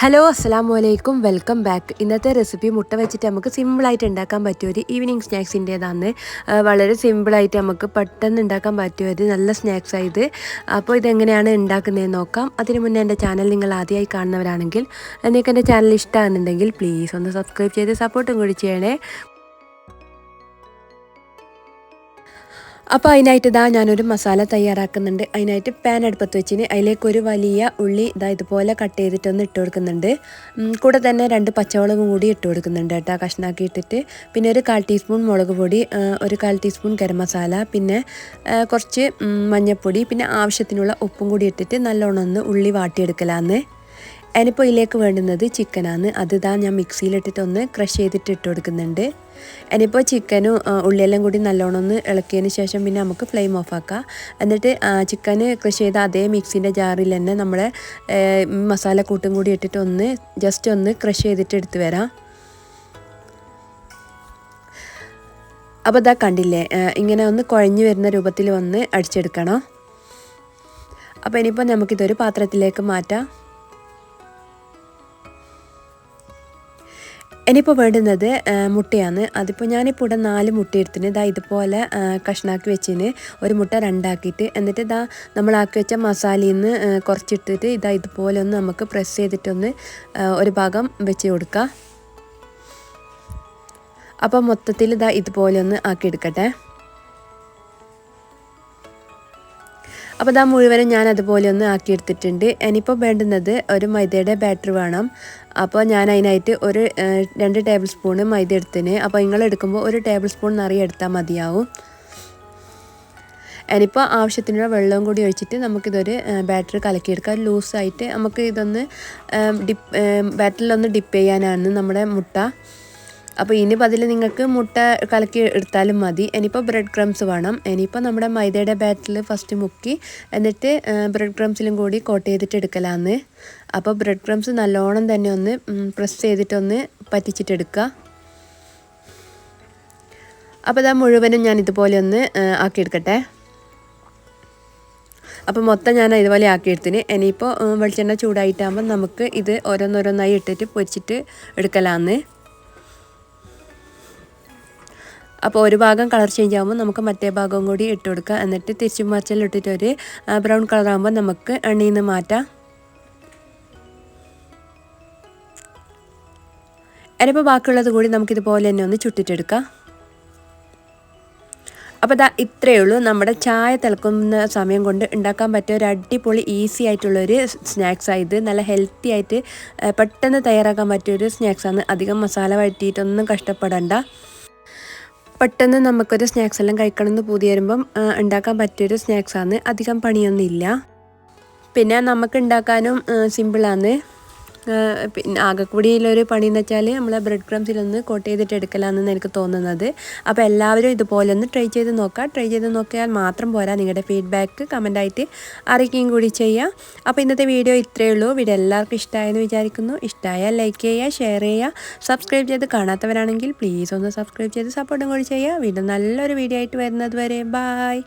Hello അസ്സാം വലൈക്കും welcome back ഇന്നത്തെ റെസിപ്പി മുട്ട വെച്ചിട്ട് നമുക്ക് സിമ്പിളായിട്ട് ഉണ്ടാക്കാൻ പറ്റിയ ഒരു ഈവനിങ് സ്നാക്സിന്റേതാണ് വളരെ സിമ്പിളായിട്ട് നമുക്ക് പെട്ടെന്ന് ഉണ്ടാക്കാൻ പറ്റിയ ഒരു നല്ല സ്നാക്സ് ആയത് അപ്പോൾ ഇതെങ്ങനെയാണ് ഉണ്ടാക്കുന്നതെന്ന് നോക്കാം. അതിന് മുന്നേ എന്റെ ചാനൽ നിങ്ങൾ ആദ്യമായി കാണുന്നവരാണെങ്കിൽ നിങ്ങൾക്ക് എന്റെ ചാനൽ ഇഷ്ടമാകുന്നുണ്ടെങ്കിൽ പ്ലീസ് ഒന്ന് സബ്സ്ക്രൈബ് ചെയ്ത് സപ്പോർട്ടും കൂടി ചെയ്യണേ. അപ്പോൾ അതിനായിട്ട് ഇതാ ഞാനൊരു മസാല തയ്യാറാക്കുന്നുണ്ട്. അതിനായിട്ട് പാൻ അടുപ്പത്ത് വെച്ചിന്. അതിലേക്ക് ഒരു വലിയ ഉള്ളി ഇതാ ഇതുപോലെ കട്ട് ചെയ്തിട്ടൊന്ന് ഇട്ട് കൊടുക്കുന്നുണ്ട്. കൂടെ തന്നെ രണ്ട് പച്ചമുളകും കൂടി ഇട്ട് കൊടുക്കുന്നുണ്ട് കേട്ടോ. കഷ്ണാക്കി ഇട്ടിട്ട്. പിന്നെ ഒരു കാൽ ടീസ്പൂൺ മുളക് പൊടി ഒരു കാൽ ടീസ്പൂൺ ഗരം മസാല പിന്നെ കുറച്ച് മഞ്ഞൾപ്പൊടി പിന്നെ ആവശ്യത്തിനുള്ള ഉപ്പും കൂടി ഇട്ടിട്ട് നല്ലോണം ഒന്ന് ഉള്ളി വാട്ടിയെടുക്കലാന്ന്. അതിനിപ്പോൾ ഇതിലേക്ക് വേണ്ടുന്നത് ചിക്കനാണ്. അത് ഇതാ ഞാൻ മിക്സിയിലിട്ടിട്ട് ഒന്ന് ക്രഷ് ചെയ്തിട്ട് ഇട്ട് കൊടുക്കുന്നുണ്ട്. ഇനിയിപ്പോൾ ചിക്കനും ഉള്ളിയെല്ലാം കൂടി നല്ലോണം ഒന്ന് ഇളക്കിയതിന് ശേഷം പിന്നെ നമുക്ക് ഫ്ലെയിം ഓഫ് ആക്കാം. എന്നിട്ട് ചിക്കന് ക്രഷ് ചെയ്ത അതേ മിക്സിന്റെ ജാറിൽ തന്നെ നമ്മളെ മസാല കൂട്ടും കൂടി ഇട്ടിട്ട് ഒന്ന് ജസ്റ്റ് ഒന്ന് ക്രഷ് ചെയ്തിട്ട് എടുത്ത് വരാം. അപ്പോൾ ഇതാ കണ്ടില്ലേ ഇങ്ങനെ ഒന്ന് കുഴഞ്ഞു വരുന്ന രൂപത്തിൽ വന്ന് അടിച്ചെടുക്കണം. അപ്പോൾ ഇനിയിപ്പോൾ നമുക്കിതൊരു പാത്രത്തിലേക്ക് മാറ്റാം. ഇനിയിപ്പോൾ വേണ്ടുന്നത് മുട്ടയാണ്. അതിപ്പോൾ ഞാനിപ്പോൾ ഇവിടെ നാല് മുട്ട എടുത്തിന്. ഇതാ ഇതുപോലെ കഷ്ണാക്കി വെച്ചിന്. ഒരു മുട്ട രണ്ടാക്കിയിട്ട്. എന്നിട്ട് ഇതാ നമ്മളാക്കി വെച്ച മസാലയിൽ നിന്ന് കുറച്ചിട്ടിട്ട് ഇതാ ഇതുപോലെ ഒന്ന് നമുക്ക് പ്രസ് ചെയ്തിട്ടൊന്ന് ഒരു ഭാഗം വെച്ച് കൊടുക്കുക അപ്പോൾ മൊത്തത്തിൽ ഇതാ ഇതുപോലെ ഒന്ന് ആക്കിയെടുക്കട്ടെ അപ്പോൾ ഇതാ മുഴുവനും ഞാൻ അതുപോലെ ഒന്ന് ആക്കി എടുത്തിട്ടുണ്ട് ഇനിയിപ്പോൾ വേണ്ടുന്നത് ഒരു മൈദയുടെ ബാറ്റർ വേണം. അപ്പോൾ ഞാൻ അതിനായിട്ട് ഒരു രണ്ട് ടേബിൾ സ്പൂണ് മൈദ എടുത്തിന്. അപ്പോൾ നിങ്ങൾ എടുക്കുമ്പോൾ ഒരു ടേബിൾ സ്പൂൺ നിറയെ എടുത്താൽ മതിയാവും. ഇനിയിപ്പോൾ ആവശ്യത്തിനുള്ള വെള്ളവും കൂടി ഒഴിച്ചിട്ട് നമുക്കിതൊരു ബാറ്ററി കലക്കിയെടുക്കാം. ലൂസായിട്ട് നമുക്ക് ഇതൊന്ന് ഡിപ്പ് ബാറ്ററിലൊന്ന് ഡിപ്പ് ചെയ്യാനാണ് നമ്മുടെ മുട്ട. അപ്പോൾ ഇനി അതിൽ നിങ്ങൾക്ക് മുട്ട കലക്കി എടുത്താലും മതി. ഇനിയിപ്പോൾ ബ്രെഡ് ക്രംസ് വേണം. ഇനിയിപ്പോൾ നമ്മുടെ മൈദയുടെ ബാറ്റിൽ ഫസ്റ്റ് മുക്കി. എന്നിട്ട് ബ്രെഡ് ക്രംസിലും കൂടി കോട്ട് ചെയ്തിട്ട് എടുക്കലാന്ന്. അപ്പോൾ ബ്രെഡ് ക്രംസ് നല്ലോണം തന്നെ ഒന്ന് പ്രസ് ചെയ്തിട്ടൊന്ന് പറ്റിച്ചിട്ടെടുക്കുക അപ്പോൾ ഇതാ മുഴുവനും ഞാൻ ഇതുപോലെ ഒന്ന് ആക്കിയെടുക്കട്ടെ. അപ്പോൾ മൊത്തം ഞാൻ ഇതുപോലെ ആക്കിയെടുത്തിന്. ഇനിയിപ്പോൾ വെളിച്ചെണ്ണ ചൂടായിട്ടാകുമ്പോൾ നമുക്ക് ഇത് ഓരോന്നോരോന്നായി ഇട്ടിട്ട് പൊരിച്ചിട്ട് എടുക്കലാന്ന്. അപ്പോൾ ഒരു ഭാഗം കളർ ചേഞ്ച് ആകുമ്പോൾ നമുക്ക് മറ്റേ ഭാഗവും കൂടി ഇട്ട് കൊടുക്കുക. എന്നിട്ട് തിരിച്ചു മറിച്ചിലിട്ടിട്ട് ഒരു ബ്രൗൺ കളർ ആകുമ്പോൾ നമുക്ക് എണ്ണയിൽ നിന്ന് മാറ്റാം. അതിനിപ്പോൾ ബാക്കിയുള്ളത് കൂടി നമുക്കിതുപോലെ തന്നെ ഒന്ന് ചുട്ടിട്ടെടുക്കാം. അപ്പോൾ ഇതാ ഇത്രയേ ഉള്ളൂ. നമ്മുടെ ചായ തിളക്കുന്ന സമയം കൊണ്ട് ഉണ്ടാക്കാൻ പറ്റിയ ഒരു അടിപൊളി ഈസി ആയിട്ടുള്ളൊരു സ്നാക്സാണ് ഇത്. നല്ല ഹെൽത്തി ആയിട്ട് പെട്ടെന്ന് തയ്യാറാക്കാൻ പറ്റിയൊരു സ്നാക്സാണ് അധികം മസാല വഴറ്റിയിട്ടൊന്നും കഷ്ടപ്പെടണ്ട. പെട്ടെന്ന് നമുക്കൊരു സ്നാക്സ് എല്ലാം കഴിക്കണം എന്ന് പൂതി വരുമ്പം ഉണ്ടാക്കാൻ പറ്റിയൊരു സ്നാക്സാണ് അധികം പണിയൊന്നുമില്ല. പിന്നെ നമുക്ക് ഉണ്ടാക്കാനും സിമ്പിളാണ് പിന്നെ ആകെക്കൂടിയിലൊരു പണി എന്ന് വെച്ചാൽ നമ്മൾ ബ്രെഡ് ക്രംസിലൊന്ന് കോട്ട് ചെയ്തിട്ട് എടുക്കലാണെന്ന് എനിക്ക് തോന്നുന്നത്. അപ്പോൾ എല്ലാവരും ഇതുപോലെ ഒന്ന് ട്രൈ ചെയ്ത് നോക്കാം. ട്രൈ ചെയ്ത് നോക്കിയാൽ മാത്രം പോരാ നിങ്ങളുടെ ഫീഡ്ബാക്ക് കമന്റായിട്ട് അറിയിക്കുകയും കൂടി ചെയ്യാം. അപ്പോൾ ഇന്നത്തെ വീഡിയോ ഇത്രയേ ഉള്ളൂ. വീഡിയോ എല്ലാവർക്കും ഇഷ്ടമായെന്ന് വിചാരിക്കുന്നു. ഇഷ്ടമായാൽ ലൈക്ക് ചെയ്യുക ഷെയർ ചെയ്യുക സബ്സ്ക്രൈബ് ചെയ്ത് കാണാത്തവരാണെങ്കിൽ പ്ലീസ് ഒന്ന് സബ്സ്ക്രൈബ് ചെയ്ത് സപ്പോർട്ടും കൂടി ചെയ്യുക വീണ്ടും നല്ലൊരു വീഡിയോ ആയിട്ട് വരുന്നത് വരെ. ബായ്